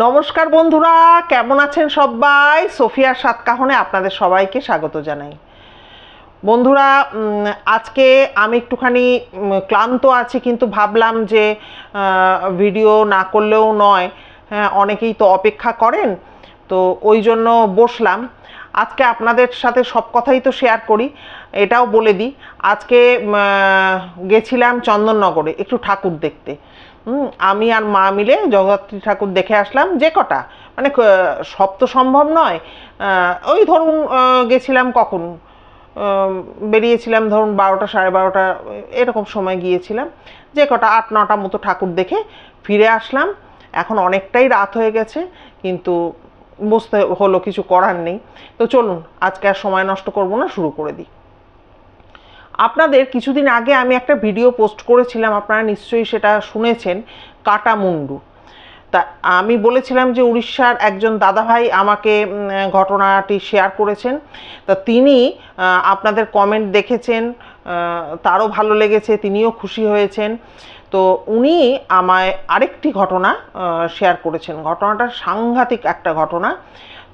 নমস্কার বন্ধুরা, কেমন আছেন সবাই? সোফিয়ার সাতকাহনে আপনাদের সবাইকে স্বাগত জানাই। বন্ধুরা আজকে আমি একটুখানি ক্লান্ত আছি, কিন্তু ভাবলাম যে ভিডিও না করলেও নয়। হ্যাঁ অনেকেই তো অপেক্ষা করেন, তো ওই জন্য বসলাম। আজকে আপনাদের সাথে সব কথাই তো শেয়ার করি, এটাও বলে দিই। আজকে গেছিলাম চন্দননগরে, একটু ঠাকুর দেখতে। হুম, আমি আর মা মিলে জগদ্ধাত্রী ঠাকুর দেখে আসলাম যে কটা। মানে সব তো সম্ভব নয়। ওই ধরুন গেছিলাম কখন? বেরিয়েছিলাম ধরুন বারোটা সাড়ে বারোটা এরকম সময় গিয়েছিলাম। যে কটা আট নটা মতো ঠাকুর দেখে ফিরে আসলাম। এখন অনেকটাই রাত হয়ে গেছে কিন্তু বুঝতে হলো কিছু করার নেই। তো চলুন আজকে আর সময় নষ্ট করব না শুরু করে দিই। আপনাদের কিছুদিন আগে আমি একটা ভিডিও পোস্ট করেছিলাম, আপনারা নিশ্চয়ই সেটা শুনেছেন কাটা কাটামুন্ডু। তা আমি বলেছিলাম যে উড়িষ্যার একজন দাদাভাই আমাকে ঘটনাটি শেয়ার করেছেন। তা তিনি আপনাদের কমেন্ট দেখেছেন তারও ভালো লেগেছে, তিনিও খুশি হয়েছেন। তো উনি আমায় আরেকটি ঘটনা শেয়ার করেছেন। ঘটনাটা সাংঘাতিক একটা ঘটনা।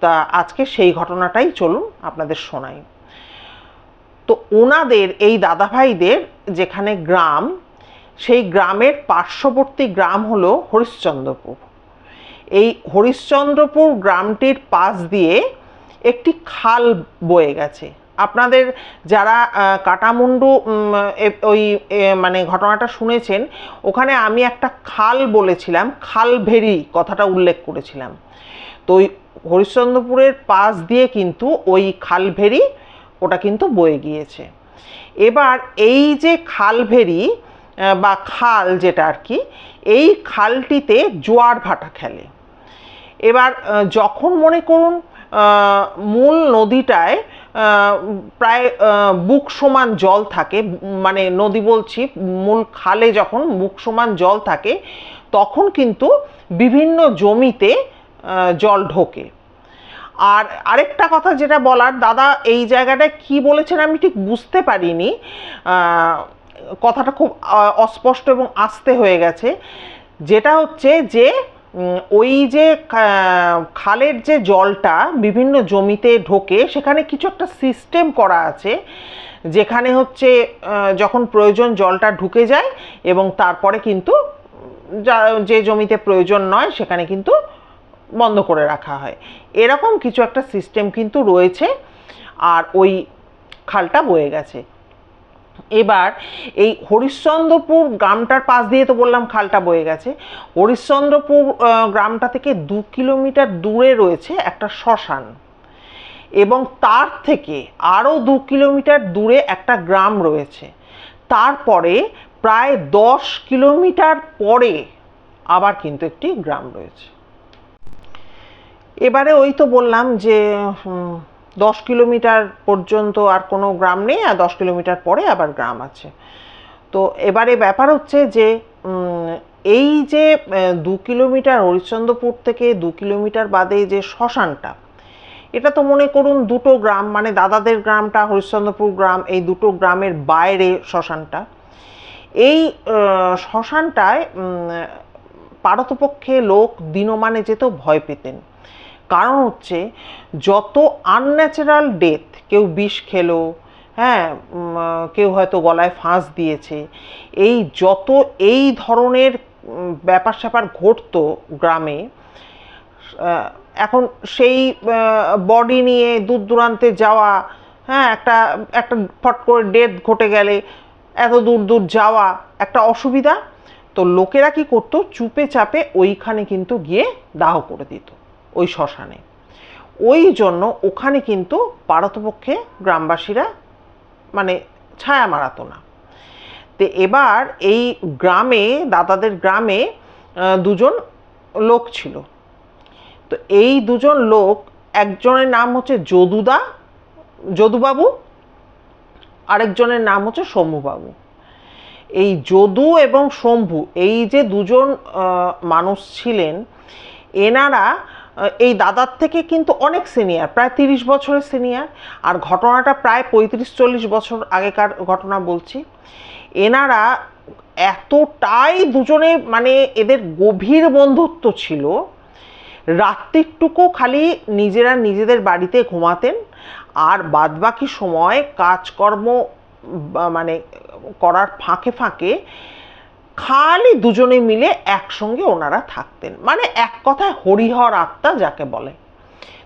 তা আজকে সেই ঘটনাটাই চলুন আপনাদের শোনাই। তো ওনাদের এই দাদাভাইদের যেখানে গ্রাম, সেই গ্রামের পার্শ্ববর্তী গ্রাম হলো হরিশ্চন্দ্রপুর। এই হরিশ্চন্দ্রপুর গ্রামটির পাশ দিয়ে একটি খাল বয়ে গেছে। আপনাদের যারা কাটামুন্ডু ওই মানে ঘটনাটা শুনেছেন, ওখানে আমি একটা খাল বলেছিলাম, খালভেরি কথাটা উল্লেখ করেছিলাম। তো ওই হরিশ্চন্দ্রপুরের পাশ দিয়ে কিন্তু ওই খালভেরি ওটা কিন্তু বয়ে গিয়েছে। এবার এই যে খালভেরি বা খাল যেটা আর কি, এই খালটিতে জোয়ার ভাটা খেলে। এবার যখন মনে করুন মূল নদীটায় প্রায় বুক সমান জল থাকে মানে নদী বলছি, মূল খালে যখন বুক সমান জল থাকে, তখন কিন্তু বিভিন্ন জমিতে জল ঢোকে। আর আরেকটা কথা যেটা বলার, দাদা এই জায়গাটায় কি বলেছেন আমি ঠিক বুঝতে পারিনি। কথাটা খুব অস্পষ্ট এবং আস্তে হয়ে গেছে। যেটা হচ্ছে যে ওই যে খালের যে জলটা বিভিন্ন জমিতে ঢোকে, সেখানে কিছু একটা সিস্টেম করা আছে, যেখানে হচ্ছে যখন প্রয়োজন জলটা ঢুকে যায় এবং তারপরে কিন্তু যা- যে জমিতে প্রয়োজন নয়, সেখানে কিন্তু বন্ধ করে রাখা হয়। এরকম কিছু একটা সিস্টেম কিন্তু রয়েছে আর ওই খালটা বয়ে গেছে। এবার এই হরিশ্চন্দ্রপুর গ্রামটার পাশ দিয়ে তো বললাম খালটা বয়ে গেছে। হরিশ্চন্দ্রপুর গ্রামটা থেকে দু কিলোমিটার দূরে রয়েছে একটা শ্মশান এবং তার থেকে আরও দু কিলোমিটার দূরে একটা গ্রাম রয়েছে। তারপরে প্রায় দশ কিলোমিটার পরে আবার কিন্তু একটি গ্রাম রয়েছে। এবারে ওই তো বললাম যে দশ কিলোমিটার পর্যন্ত আর কোনো গ্রাম নেই, আর দশ কিলোমিটার পরে আবার গ্রাম আছে। তো এবারে ব্যাপার হচ্ছে যে এই যে দু কিলোমিটার হরিশ্চন্দ্রপুর থেকে দু কিলোমিটার বাদে যে শ্মশানটা, এটা তো মনে করুন দুটো গ্রাম মানে দাদাদের গ্রামটা, হরিশ্চন্দ্রপুর গ্রাম, এই দুটো গ্রামের বাইরে শ্মশানটা। এই শ্মশানটায় পারতপক্ষে লোক দিনমানে যেতেও ভয় পেতেন। কারণ হচ্ছে যত আনন্যাচারাল ডেথ কেউ বিষ খেলো হ্যাঁ কেউ হয়তো গলায় ফাঁস দিয়েছে, এই যত এই ধরনের ব্যাপার স্যাপার ঘটতো গ্রামে এখন সেই বডি নিয়ে দূর দূরান্তে যাওয়া হ্যাঁ একটা একটা ফট করে ডেথ ঘটে গেলে, এত দূর দূর যাওয়া, একটা অসুবিধা, তো লোকেরা কি করতো? চুপে চাপে ওইখানে কিন্তু গিয়ে দাহ করে দিত। ওই শ্মশানে। ওই জন্য ওখানে কিন্তু পারতপক্ষে গ্রামবাসীরা মানে ছায়া মারাতো না। তো এবার এই গ্রামে, দাদাদের গ্রামে দুজন লোক ছিল। তো এই দুজন লোক, একজনের নাম হচ্ছে যদুদা, যদুবাবু, আরেকজনের নাম হচ্ছে শম্ভুবাবু। এই যদু এবং শম্ভু, এই যে দুজন মানুষ ছিলেন, এনারা এই দাদার থেকে কিন্তু অনেক সিনিয়র প্রায় তিরিশ বছরের সিনিয়র আর ঘটনাটা প্রায় পঁয়ত্রিশ চল্লিশ বছর আগেকার ঘটনা বলছি। এনারা এতটাই দুজনে মানে এদের গভীর বন্ধুত্ব ছিল, রাত্রিটুকু খালি নিজেরা নিজেদের বাড়িতে ঘুমাতেন, আর বাদবাকি সময় কাজকর্ম মানে করার ফাঁকে ফাঁকে খালি দুজনে মিলে একসঙ্গে ওনারা থাকতেন। মানে এক কথায় হরিহর আত্মা যাকে বলে।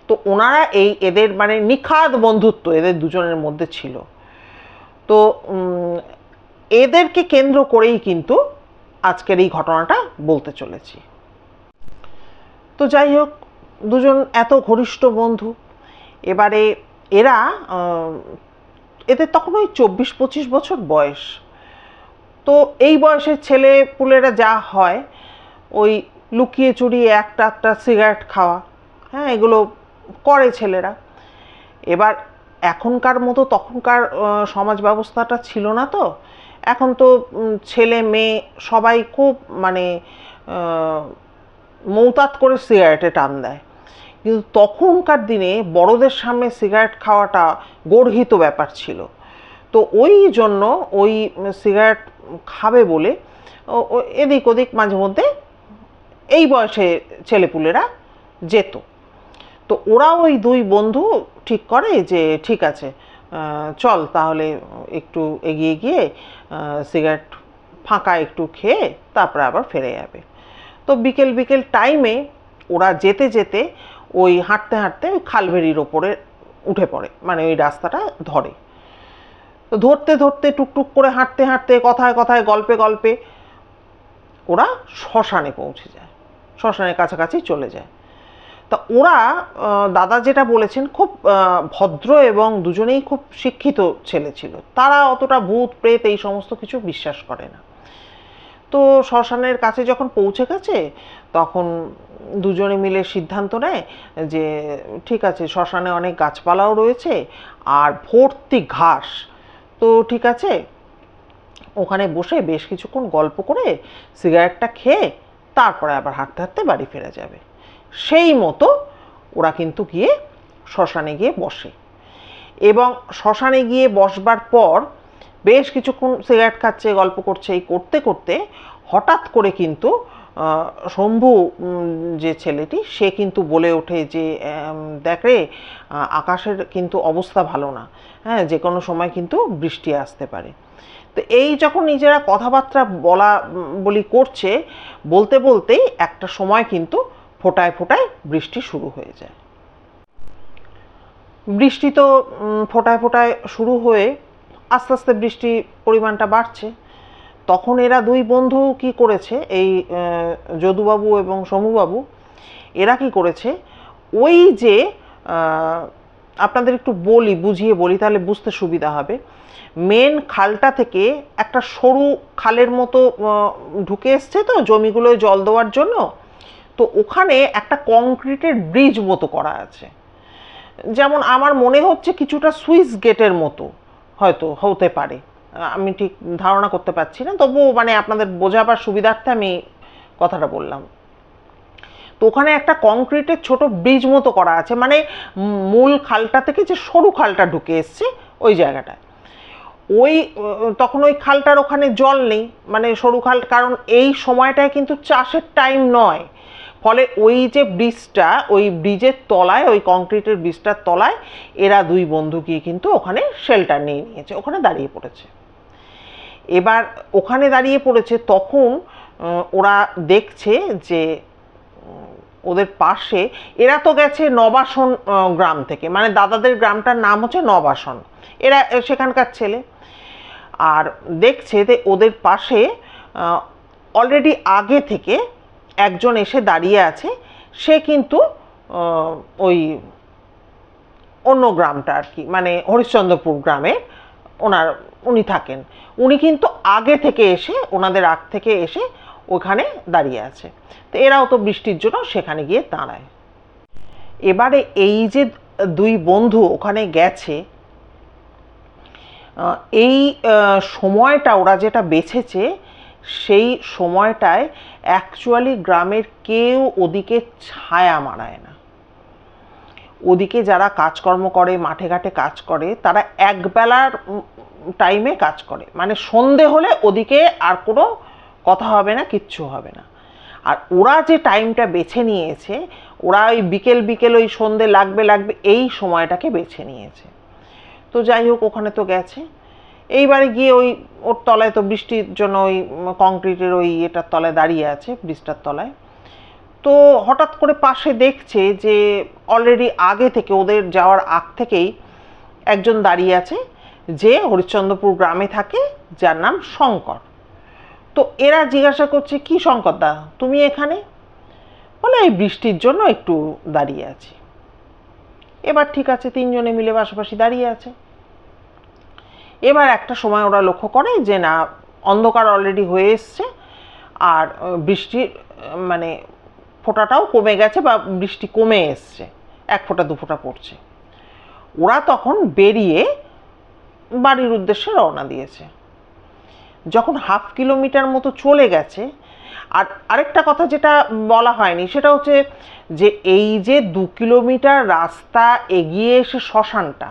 তো ওনারা এই এদের মানে নিখাদ বন্ধুত্ব এদের দুজনের মধ্যে ছিল। তো এদেরকে কেন্দ্র করেই কিন্তু আজকের এই ঘটনাটা বলতে চলেছি। তো যাই হোক, দুজন এত ঘনিষ্ঠ বন্ধু। এবারে এরা এদের তখন ওই চব্বিশ পঁচিশ বছর বয়স। তো এই বয়সের ছেলে পুলেরা যা হয়, ওই লুকিয়ে চুরিয়ে একটা একটা সিগারেট খাওয়া হ্যাঁ এগুলো করে ছেলেরা। এবার এখনকার মতো তখনকার সমাজ ব্যবস্থাটা ছিল না তো। এখন তো ছেলে মেয়ে সবাই খুব মানে মৌতাত করে সিগারেটে টান দেয়। কিন্তু তখনকার দিনে বড়দের সামনে সিগারেট খাওয়াটা গর্হিত ব্যাপার ছিল। তো ওই জন্য ওই সিগারেট খাবে বলে এদিক ওদিক মাঝে মধ্যে এই বয়সে ছেলেপুলেরা যেত। তো ওরা ওই দুই বন্ধু ঠিক করে যে ঠিক আছে চল তাহলে একটু এগিয়ে গিয়ে সিগারেট ফাঁকা একটু খেয়ে তারপরে আবার ফিরে যাবে। তো বিকেল বিকেল টাইমে ওরা যেতে যেতে ওই হাঁটতে হাঁটতে ওই খালভেরির ওপরে উঠে পড়ে মানে ওই রাস্তাটা ধরে। ধরতে ধরতে, টুকটুক করে হাঁটতে হাঁটতে, কথায় কথায়, গল্পে গল্পে ওরা শ্মশানে পৌঁছে যায়, শ্মশানের কাছাকাছি চলে যায়। তা ওরা দাদা যেটা বলেছেন, খুব ভদ্র এবং দুজনেই খুব শিক্ষিত ছেলে ছিল। তারা অতটা ভূত, প্রেত এই সমস্ত কিছু বিশ্বাস করে না। তো শ্মশানের কাছে যখন পৌঁছে গেছে, তখন দুজনে মিলে সিদ্ধান্ত নেয় যে, ঠিক আছে, শ্মশানে অনেক গাছপালাও রয়েছে, আর ভর্তি ঘাস তো ঠিক আছে। ওখানে বসে বেশ কিছুক্ষণ গল্প করে সিগারেটটা খেয়ে তারপরে আবার হাঁটতে হাঁটতে বাড়ি ফেরা যাবে। সেই মতো ওরা কিন্তু গিয়ে শ্মশানে গিয়ে বসে। এবং শ্মশানে গিয়ে বসবার পর বেশ কিছুক্ষণ সিগারেট খাচ্ছে, গল্প করছে। এই করতে করতে হঠাৎ করে কিন্তু শম্ভু যে ছেলেটি, সে কিন্তু বলে ওঠে যে দেখ রে আকাশের কিন্তু অবস্থা ভালো না। হ্যাঁ যে কোনো সময় কিন্তু বৃষ্টি আসতে পারে। তো এই যখন নিজেরা কথাবার্তা বলা বলি করছে, বলতে বলতেই একটা সময় কিন্তু ফোটায় ফোটায় বৃষ্টি শুরু হয়ে যায়। বৃষ্টি তো ফোটায় ফোটায় শুরু হয়ে আস্তে আস্তে বৃষ্টির পরিমাণটা বাড়ছে। তখন এরা দুই বন্ধু কি করেছে? এই যদুবাবু এবং সমুবাবু এরা কি করেছে? ওই যে আপনাদের একটু বলি, বুঝিয়ে বলি, তাহলে বুঝতে সুবিধা হবে। মেন খালটা থেকে একটা সরু খালের মতো ঢুকে এসছে তো জমিগুলোয় জল দেওয়ার জন্য। তো ওখানে একটা কংক্রিটের ব্রিজ মতো করা আছে। যেমন আমার মনে হচ্ছে কিছুটা সুইস গেটের মতো, হয়তো, হতে পারে। আমি ঠিক ধারণা করতে পারছি না। তবুও মানে আপনাদের বোঝাবার সুবিধার্থে আমি কথাটা বললাম। তো ওখানে একটা কংক্রিটের ছোট ব্রিজ মতো করা আছে। মানে মূল খালটা থেকে যে সরু খালটা ঢুকে এসছে, ওই জায়গাটায়। ওই, তখন ওই খালটার ওখানে জল নেই। মানে সরু খাল, কারণ এই সময়টায় কিন্তু চাষের টাইম নয়। ফলে ওই যে ব্রিজটা, ওই ব্রিজের তলায়, ওই কংক্রিটের ব্রিজটার তলায়, এরা দুই বন্ধু গিয়ে কিন্তু ওখানে শেল্টার নিয়ে নিয়েছে। ওখানে দাঁড়িয়ে পড়েছে। এবার ওখানে দাঁড়িয়ে পড়েছে, তখন ওরা দেখছে যে ওদের পাশে, এরা তো গেছে নবাসন গ্রাম থেকে। মানে দাদাদের গ্রামটার নাম হচ্ছে নবাসন। এরা সেখানকার ছেলে। আর দেখছে যে ওদের পাশে অলরেডি আগে থেকে একজন এসে দাঁড়িয়ে আছে। সে কিন্তু ওই অন্য গ্রামটা আর কি মানে হরিশ্চন্দ্রপুর গ্রামে ওনার উনি থাকেন। উনি কিন্তু আগে থেকে এসে, ওনাদের আগ থেকে এসে ওখানে দাঁড়িয়ে আছে। তো এরাও তো বৃষ্টির জন্য সেখানে গিয়ে দাঁড়ায়। এবারে এই যে দুই বন্ধু ওখানে গেছে এই সময়টা ওরা যেটা বেছেছে, সেই সময়টায় অ্যাকচুয়ালি গ্রামের কেউ ওদিকে ছায়া মারায় না। ওদিকে যারা কাজকর্ম করে, মাঠে ঘাটে কাজ করে, তারা একবেলার টাইমে কাজ করে। মানে সন্ধে হলে ওদিকে আর কোনো কথা হবে না, কিচ্ছু হবে না। আর ওরা যে টাইমটা বেছে নিয়েছে, ওরা ওই বিকেল বিকেল ওই সন্ধে লাগবে লাগবে এই সময়টাকে বেছে নিয়েছে। তো যাই হোক, ওখানে তো গেছে। এইবারে গিয়ে ওই ওর তলায় তো বৃষ্টির জন্য ওই কংক্রিটের ওই এটার তলায় দাঁড়িয়ে আছে, ব্রিজটার তলায়। তো হঠাৎ করে পাশে দেখছে যে অলরেডি আগে থেকে, ওদের যাওয়ার আগ থেকেই একজন দাঁড়িয়ে আছে। যে হরিশ্চন্দ্রপুর গ্রামে থাকে, যার নাম শঙ্কর। তো এরা জিজ্ঞাসা করছে, কি শঙ্কর দা, তুমি এখানে? বলে, এই বৃষ্টির জন্য একটু দাঁড়িয়ে আছি। এবার ঠিক আছে, তিনজনে মিলে পাশাপাশি দাঁড়িয়ে আছে। এবার একটা সময় ওরা লক্ষ্য করে যে, না, অন্ধকার অলরেডি হয়ে এসছে, আর বৃষ্টির মানে ফোঁটাটাও কমে গেছে বা বৃষ্টি কমে এসছে। এক ফোঁটা, দু ফোঁটা পড়ছে। ওরা তখন বেরিয়ে বাড়ির উদ্দেশ্যে রওনা দিয়েছে। যখন হাফ কিলোমিটার মতো চলে গেছে, আর আরেকটা কথা যেটা বলা হয়নি, সেটা হচ্ছে যে এই যে দু কিলোমিটার রাস্তা এগিয়ে এসে শ্মশানটা,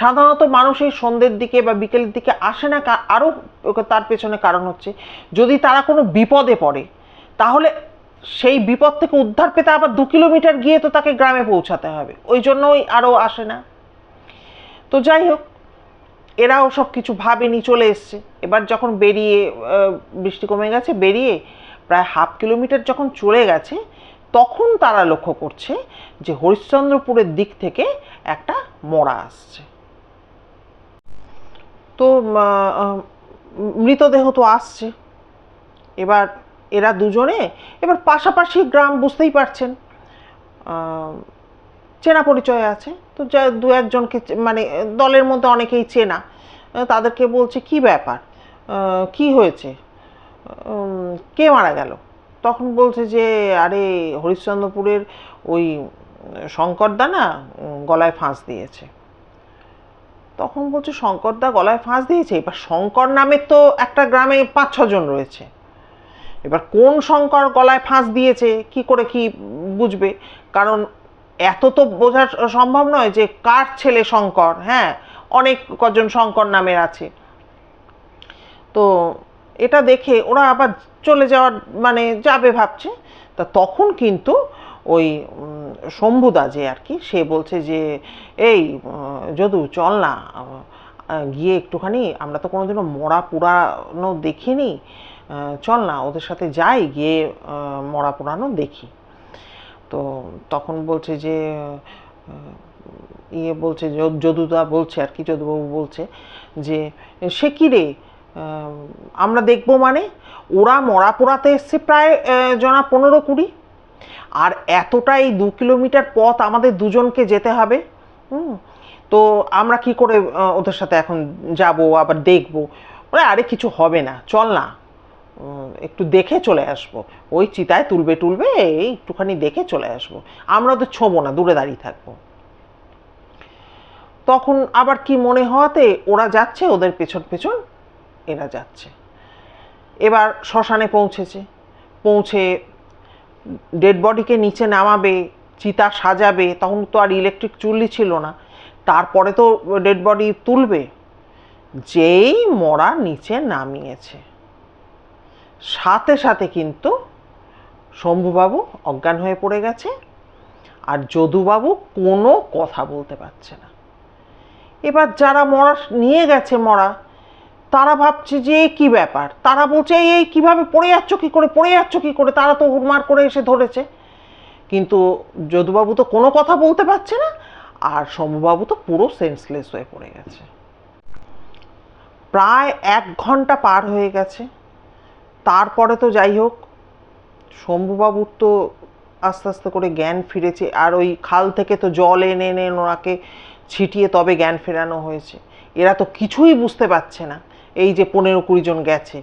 সাধারণত মানুষ এই সন্ধ্যের দিকে বা বিকেলের দিকে আসে না আরও তার পেছনে কারণ হচ্ছে, যদি তারা কোনো বিপদে পড়ে, তাহলে সেই বিপদ থেকে উদ্ধার পেতে আবার দু কিলোমিটার গিয়ে তো তাকে গ্রামে পৌঁছাতে হবে। ওই জন্যই আরও আসে না। তো যাই হোক এরাও সব কিছু ভাবেনি চলে এসছে। এবার যখন বেরিয়ে বৃষ্টি কমে গেছে, বেরিয়ে প্রায় হাফ কিলোমিটার যখন চলে গেছে, তখন তারা লক্ষ্য করছে যে হরিশ্চন্দ্রপুরের দিক থেকে একটা মরা আসছে। তো মৃতদেহ তো আসছে। এবার এরা দুজনে, এবার পাশাপাশি গ্রাম বুঝতেই পারছেন চেনা পরিচয় আছে। তো যা দু একজনকে মানে দলের মধ্যে অনেকেই চেনা। তাদেরকে বলছে, কি ব্যাপার? কি হয়েছে? কে মারা গেল? তখন বলছে যে, আরে, হরিশ্চন্দ্রপুরের ওই শঙ্করদা না গলায় ফাঁস দিয়েছে। তখন বলছে, শঙ্করদা গলায় ফাঁস দিয়েছে? এবার শঙ্কর নামের তো একটা গ্রামে পাঁচ ছজন রয়েছে। এবার কোন শঙ্কর গলায় ফাঁস দিয়েছে? কি করে কি বুঝবে? কারণ এত তো বোঝা সম্ভব নয় যে কার ছেলে শঙ্কর হ্যাঁ? অনেক কজন শঙ্কর নামের আছে। তো এটা দেখে ওরা আবার চলে যাওয়ার মানে যাবে ভাবছে। তা তখন কিন্তু ওই শম্ভুদা যে আর কি, সে বলছে যে, এই যদু, চল না। গিয়ে একটুখানি আমরা তো কোনোদিনও মরা পুরানো দেখিনি। চল না, ওদের সাথে যাই, গিয়ে মরা পুরানো দেখি। তো তখন বলছে যে ইয়ে বলছে যদুদা বলছে আর কি, যদুবাবু বলছে যে, সে কি রে আমরা দেখব মানে ওরা মরা পোড়াতে এসছে প্রায় জনা পনেরো কুড়ি। আর এতটাই দু কিলোমিটার পথ আমাদের দুজনকে যেতে হবে। হুম, তো আমরা কি করে ওদের সাথে এখন যাব, আবার দেখব। ওরা আরে কিছু হবে না, চল না। একটু দেখে চলে আসব। ওই চিতায় তুলবে তুলবে এই একটুখানি দেখে চলে আসব। আমরা তো ছোবো না, দূরে দাঁড়িয়ে থাকব। তখন আবার কি মনে হওয়াতে ওরা যাচ্ছে, ওদের পেছন পেছন এরা যাচ্ছে। এবার শ্মশানে পৌঁছেছে। পৌঁছে ডেড বডিকে নিচে নামাবে, চিতা সাজাবে, তখন তো আর ইলেকট্রিক চুল্লি ছিল না। তারপরে তো ডেড বডি তুলবে। যেই মরা নিচে নামিয়েছে। সাথে সাথে কিন্তু শম্ভুবাবু অজ্ঞান হয়ে পড়ে গেছে আর যদুবাবু কোনো কথা বলতে পারছে না। এবার যারা মরা নিয়ে গেছে মরা, তারা ভাবছে যে কি ব্যাপার? তারা বলছে, এই এই, কীভাবে পড়ে যাচ্ছ? কী করে? পড়ে যাচ্ছ কী করে? তারা তো হুড়মার করে এসে ধরেছে। কিন্তু যদুবাবু তো কোনো কথা বলতে পারছে না আর শম্ভুবাবু তো পুরো সেন্সলেস হয়ে পড়ে গেছে। প্রায় এক ঘণ্টা পার হয়ে গেছে। তারপরে তো যাই হোক, শম্ভুবাবুর তো আস্তে আস্তে করে জ্ঞান ফিরেছে, আর ওই খাল থেকে তো জল এনে এনে ওনাকে ছিটিয়ে তবে জ্ঞান ফেরানো হয়েছে। এরা তো কিছুই বুঝতে পারছে না, এই যে পনেরো কুড়ি জন গেছে,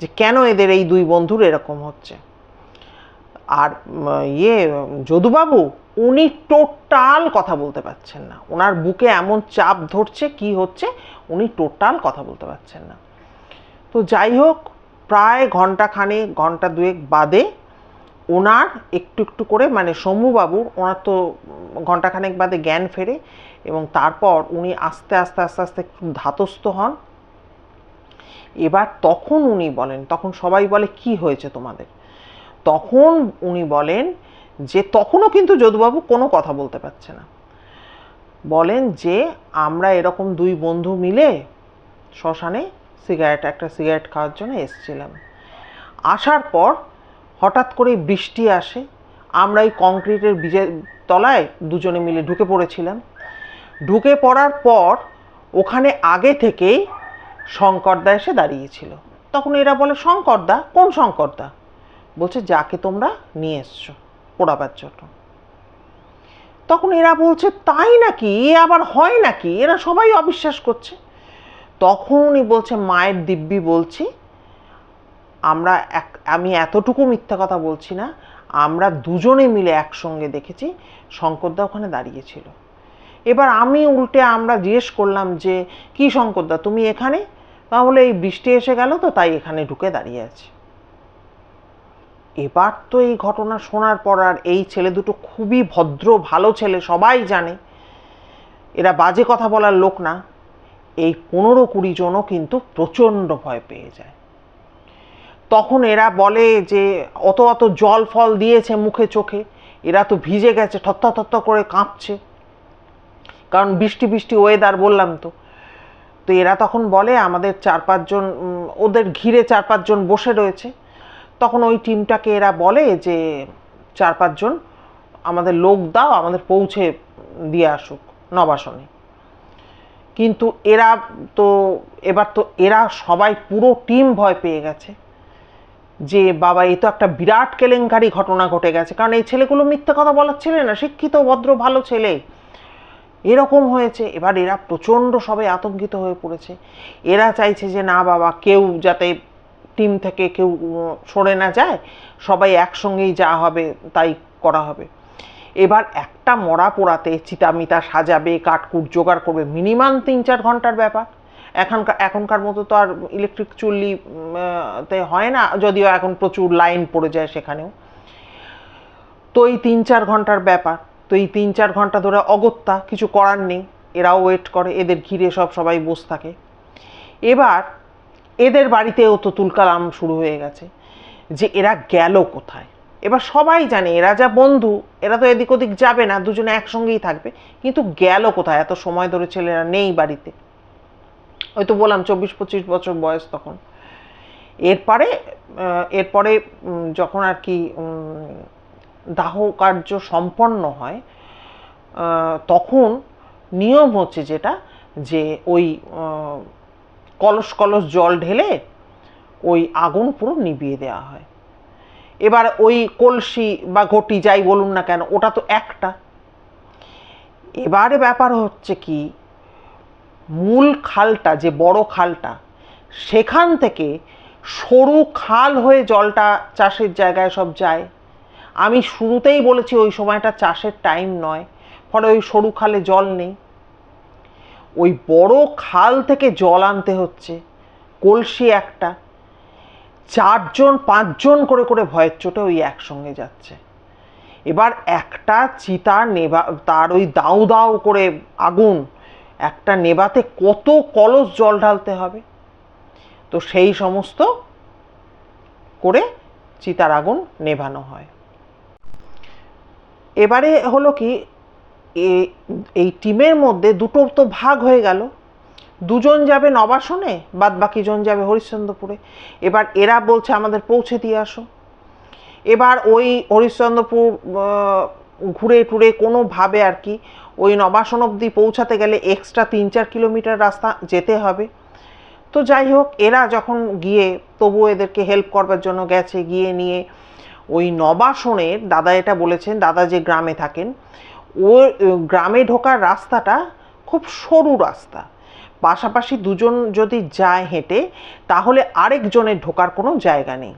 যে কেন এদের এই দুই বন্ধুর এরকম হচ্ছে। আর ইয়ে যদুবাবু, উনি টোটাল কথা বলতে পারছেন না। ওনার বুকে এমন চাপ ধরছে, কি হচ্ছে, উনি টোটাল কথা বলতে পারছেন না। তো যাই হোক প্রায় ঘণ্টা খানেক ঘণ্টা দুয়েক বাদে ওনার একটু একটু করে মানে শম্ভুবাবুর, ওনার তো ঘণ্টা খানেক বাদে জ্ঞান ফেরে এবং তারপর উনি আস্তে আস্তে আস্তে আস্তে একটু ধাতস্থ হন। এবার তখন উনি বলেন, তখন সবাই বলে, কি হয়েছে তোমাদের? তখন উনি বলেন যে, তখনও কিন্তু যদুবাবু কোনো কথা বলতে পারছে না। বলেন যে, আমরা এরকম দুই বন্ধু মিলে শ্মশানে সিগারেট, একটা সিগারেট খাওয়ার জন্য এসেছিলাম। আসার পর হঠাৎ করে বৃষ্টি আসে। আমরা এই কংক্রিটের বীজের তলায় দুজনে মিলে ঢুকে পড়েছিলাম। ঢুকে পড়ার পর ওখানে আগে থেকেই শঙ্করদা এসে দাঁড়িয়েছিল। তখন এরা বলে, শঙ্করদা, কোন শঙ্করদা? বলছে, যাকে তোমরা নিয়ে এসছো, পোড়াবার জন্য। তখন এরা বলছে, তাই নাকি? এ আবার হয় নাকি? এরা সবাই অবিশ্বাস করছে। তখন উনি বলছে, মায়ের দিব্যি বলছি, আমরা এক, আমি এতটুকু মিথ্যা কথা বলছি না, আমরা দুজনে মিলে একসঙ্গে দেখেছি, শঙ্করদা ওখানে দাঁড়িয়েছিল এবার আমি উল্টে আমরা জিজ্ঞেস করলাম যে, কি শঙ্করদা, তুমি এখানে? তাহলে এই বৃষ্টি এসে গেল তো, তাই এখানে ঢুকে দাঁড়িয়ে আছে। এবার তো এই ঘটনা শোনার পর আর এই ছেলে দুটো খুবই ভদ্র, ভালো ছেলে, সবাই জানে। এরা বাজে কথা বলার লোক না। এই পনেরো কুড়ি জনও কিন্তু প্রচণ্ড ভয় পেয়ে যায়। তখন এরা বলে যে, অত অত জল ফল দিয়েছে মুখে চোখে, এরা তো ভিজে গেছে, থত্তা থত্তা করে কাঁপছে। কারণ বৃষ্টি বৃষ্টি ওয়েদার বললাম তো। তো এরা তখন বলে, আমাদের চার পাঁচজন ওদের ঘিরে চার পাঁচজন বসে রয়েছে। তখন ওই টিমটাকে এরা বলে যে, চার পাঁচজন আমাদের লোক দাও, আমাদের পৌঁছে দিয়ে আসুক নবাসনে। কিন্তু এরা তো, এবার তো এরা সবাই পুরো টিম ভয় পেয়ে গেছে। যে বাবা এই তো একটা বিরাট কেলেঙ্কারি ঘটনা ঘটে গেছে। কারণ এই ছেলেগুলো মিথ্যে কথা বলার ছেলে না, শিক্ষিত, ভদ্র, ভালো ছেলে। এরকম হয়েছে। এবার এরা প্রচণ্ড সবাই আতঙ্কিত হয়ে পড়েছে। এরা চাইছে যে, না বাবা, কেউ যাতে টিম থেকে কেউ সরে না যায়। সবাই একসঙ্গেই যা হবে, তাই করা হবে। এবার একটা মরা পোড়াতে চিতামিতা সাজাবে, কাঠকুট জোগাড় করবে, মিনিমাম তিন চার ঘণ্টার ব্যাপার। এখনকার এখনকার মতো তো আর ইলেকট্রিক চুল্লি তে হয় না, যদিও এখন প্রচুর লাইন পড়ে যায় সেখানেও। তো এই তিন চার ঘণ্টার ব্যাপার, তো এই তিন চার ঘণ্টা ধরে অগত্যা কিছু করার নেই, এরাও ওয়েট করে, এদের ঘিরে সব সবাই বসে থাকে। এবার এদের বাড়িতেও তো তুলকালাম শুরু হয়ে গেছে, যে এরা গেল কোথায়? এবার সবাই জানে, এরা যা বন্ধু, এরা তো এদিক ওদিক যাবে না, দুজনে একসঙ্গেই থাকবে। কিন্তু গেল কোথায়? এত সময় ধরে ছেলেরা নেই বাড়িতে। ওই তো বললাম, চব্বিশ পঁচিশ বছর বয়স তখন। এরপরে এরপরে যখন আর কি দাহ কার্য সম্পন্ন হয় তখন নিয়ম হচ্ছে যেটা, যে ওই কলস কলস জল ঢেলে ওই আগুন পুরো নিভিয়ে দেওয়া হয়। এবার ওই কলসি বা ঘটি যাই বলুন না কেন, ওটা তো একটা। এবারে ব্যাপার হচ্ছে কি, মূল খালটা, যে বড় খালটা, সেখান থেকে সরু খাল হয়ে জলটা চাষের জায়গায় সব যায়। আমি শুরুতেই বলেছি ওই সময়টা চাষের টাইম নয়, ফলে ওই সরু খালে জল নেই। ওই বড় খাল থেকে জল আনতে হচ্ছে, কলসি একটা। চারজন, পাঁচজন করে করে ভয়ের চোটে ওই একসঙ্গে যাচ্ছে। এবার একটা চিতা নেবা তার ওই দাউ দাউ করে আগুন, একটা নেবাতে কত কলস জল ঢালতে হবে। তো সেই সমস্ত করে চিতার আগুন নেভানো হয়। এবারে হলো কি এই টিমের মধ্যে দুটো তো ভাগ হয়ে গেল। দুজন যাবে নবাসনে বাদ বাকি জন যাবে হরিশ্চন্দ্রপুরে। এবার এরা বলছে আমাদের পৌঁছে দিয়ে আসো। এবার ওই হরিশ্চন্দ্রপুর ঘুরে টুরে কোনোভাবে আর কি ওই নবাসন অবধি পৌঁছাতে গেলে এক্সট্রা তিন চার কিলোমিটার রাস্তা যেতে হবে। তো যাই হোক, এরা যখন গিয়ে তবু এদেরকে হেল্প করবার জন্য গেছে, গিয়ে নিয়ে ওই নবাসনের, দাদা এটা বলেছেন, দাদা যে গ্রামে থাকেন ও গ্রামে ঢোকার রাস্তাটা খুব সরু রাস্তা। পাশাপাশি দুজন যদি যায় হেঁটে, তাহলে আরেকজনের ঢোকার কোনো জায়গা নেই।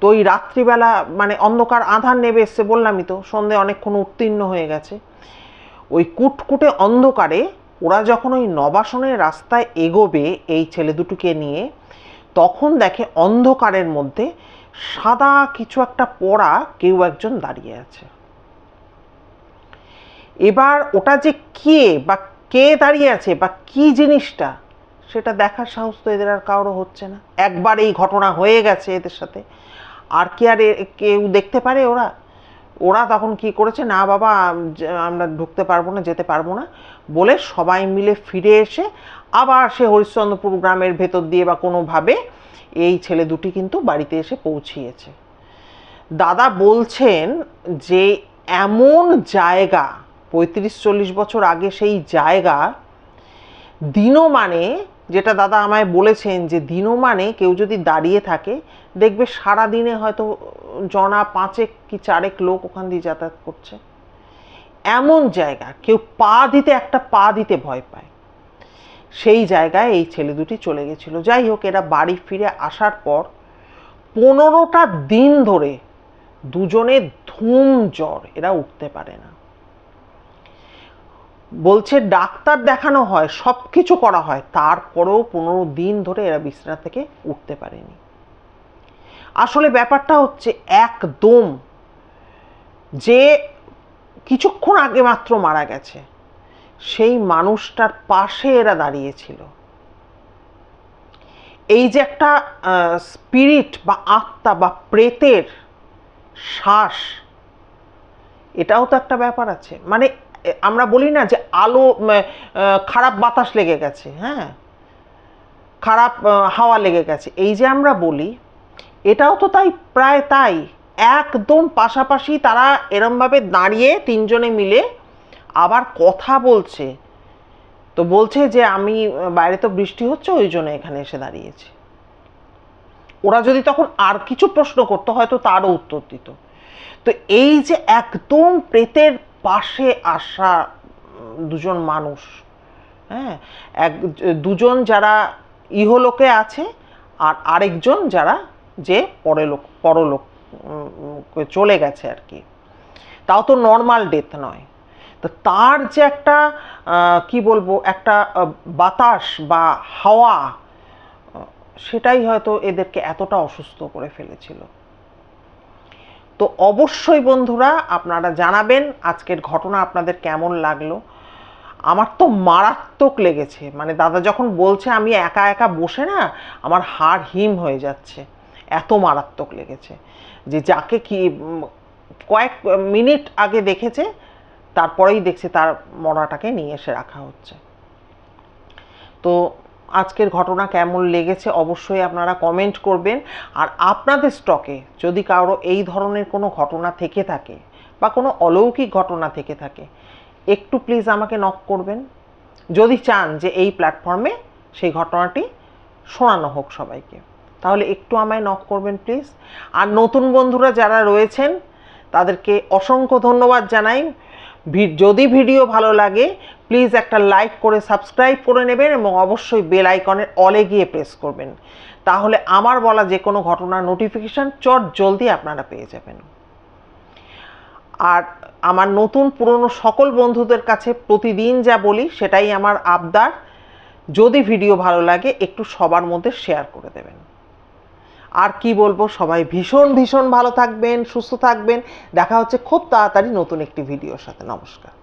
তো ওই রাত্রিবেলা মানে অন্ধকার আধার নেবে এসছে বললামই তো, সন্ধে অনেকক্ষণ উত্তীর্ণ হয়ে গেছে। ওই কুটকুটে অন্ধকারে ওরা যখন ওই নবাসনের রাস্তায় এগোবে এই ছেলে দুটোকে নিয়ে, তখন দেখে অন্ধকারের মধ্যে সাদা কিছু একটা পড়া কেউ একজন দাঁড়িয়ে আছে। এবার ওটা যে কে বা কে দাঁড়িয়ে আছে বা কি জিনিসটা, সেটা দেখার সাহস তো এদের আর কারও হচ্ছে না। একবার এই ঘটনা হয়ে গেছে এদের সাথে। আর কি আর কেউ দেখতে পারে ওরা? ওরা তখন কি করেছে? না বাবা আমরা ঢুকতে পারব না, যেতে পারব না বলে সবাই মিলে ফিরে এসে আবার সে হরিশ্চন্দ্রপুর গ্রামের ভেতর দিয়ে বা কোনোভাবে এই ছেলে দুটি কিন্তু বাড়িতে এসে পৌঁছিয়েছে। দাদা বলছেন যে, এমন জায়গা পঁয়ত্রিশ চল্লিশ বছর আগে সেই জায়গা, দিনও মানে যেটা দাদা আমায় বলেছেন যে দিনও মানে কেউ যদি দাঁড়িয়ে থাকে, দেখবে সারা দিনে হয়তো জনা পাঁচেক কি চারেক লোক ওখান দিয়ে যাতায়াত করছে। এমন জায়গা, কেউ পা দিতে, একটা পা দিতে ভয় পায়। সেই জায়গায় এই ছেলে দুটি চলে গেছিল। যাই হোক, এরা বাড়ি ফিরে আসার পর পনেরোটা দিন ধরে দুজনে ধুম জ্বর, এরা উঠতে পারে না। বলছে ডাক্তার দেখানো হয় সব কিছু করা হয়, তারপরেও পনেরো দিন ধরে এরা বিছানা থেকে উঠতে পারেনি। আসলে ব্যাপারটা হচ্ছে একদম যে কিছুক্ষণ আগে মাত্র মারা গেছে, সেই মানুষটার পাশে এরা দাঁড়িয়েছিল। এই যে একটা স্পিরিট বা আত্মা বা প্রেতের শ্বাস, এটাও তো একটা ব্যাপার আছে। মানে আমরা বলি না যে আলো খারাপ বাতাস লেগে গেছে হ্যাঁ? খারাপ হাওয়া লেগে গেছে। এই যে আমরা বলি, এটাও তো তাই, প্রায় তাই। একদম পাশাপাশি তারা এরমভাবে দাঁড়িয়ে তিনজনে মিলে আবার কথা বলছে। তো বলছে যে, আমি বাইরে তো বৃষ্টি হচ্ছে, ওই জন্য এখানে এসে দাঁড়িয়েছি। ওরা যদি তখন আর কিছু প্রশ্ন করতো, হয়তো তারও উত্তর দিত। তো এই যে একদম প্রেতের পাশে আসা দুজন মানুষ। হ্যাঁ? এক, দুজন যারা ইহলোকে আছে আর আরেকজন যারা যে পরলোক পরলোক চলে গেছে আর কি। তাও তো নর্মাল ডেথ নয়। তো তার যে একটা কি বলব, একটা বাতাস বা হাওয়া সেটাই হয়তো এদেরকে এতটা অসুস্থ করে ফেলেছিল। তো অবশ্যই বন্ধুরা আপনারা জানাবেন আজকের ঘটনা আপনাদের কেমন লাগল। আমার তো মারাত্মক লেগেছে। মানে দাদা যখন বলছে আমি একা একা বসে না, আমার হাড় হিম হয়ে যাচ্ছে। এত মারাত্মক লেগেছে যে যাকে কি কয়েক মিনিট আগে দেখেছে, তারপরেই দেখছে তার মরাটাকে নিয়ে এসে রাখা হচ্ছে। তো আজকের ঘটনা কেমন লেগেছে অবশ্যই আপনারা কমেন্ট করবেন। আর আপনাদের স্টকে যদি কারও এই ধরনের কোনো ঘটনা থেকে থাকে বা কোনো অলৌকিক ঘটনা থেকে থাকে, একটু প্লিজ আমাকে নক করবেন। যদি চান যে এই প্ল্যাটফর্মে সেই ঘটনাটি শোনানো হোক সবাইকে, তাহলে একটু আমায় নক করবেন প্লিজ আর নতুন বন্ধুরা যারা রয়েছেন, তাদেরকে অসংখ্য ধন্যবাদ জানাই। যদি ভিডিও ভালো লাগে প্লিজ একটা লাইক করে সাবস্ক্রাইব করে নেবেন এবং অবশ্যই বেল আইকনের অলে গিয়ে প্রেস করবেন। তাহলে আমার বলা যে কোনো ঘটনার নোটিফিকেশান চট জলদি আপনারা পেয়ে যাবেন। আর আমার নতুন পুরনো সকল বন্ধুদের কাছে প্রতিদিন যা বলি, সেটাই আমার আবদার। যদি ভিডিও ভালো লাগে, একটু সবার মধ্যে শেয়ার করে দেবেন। আর কি বলব, সবাই ভীষণ ভীষণ ভালো থাকবেন, সুস্থ থাকবেন। দেখা হচ্ছে খুব তাড়াতাড়ি নতুন একটি ভিডিওর সাথে। নমস্কার।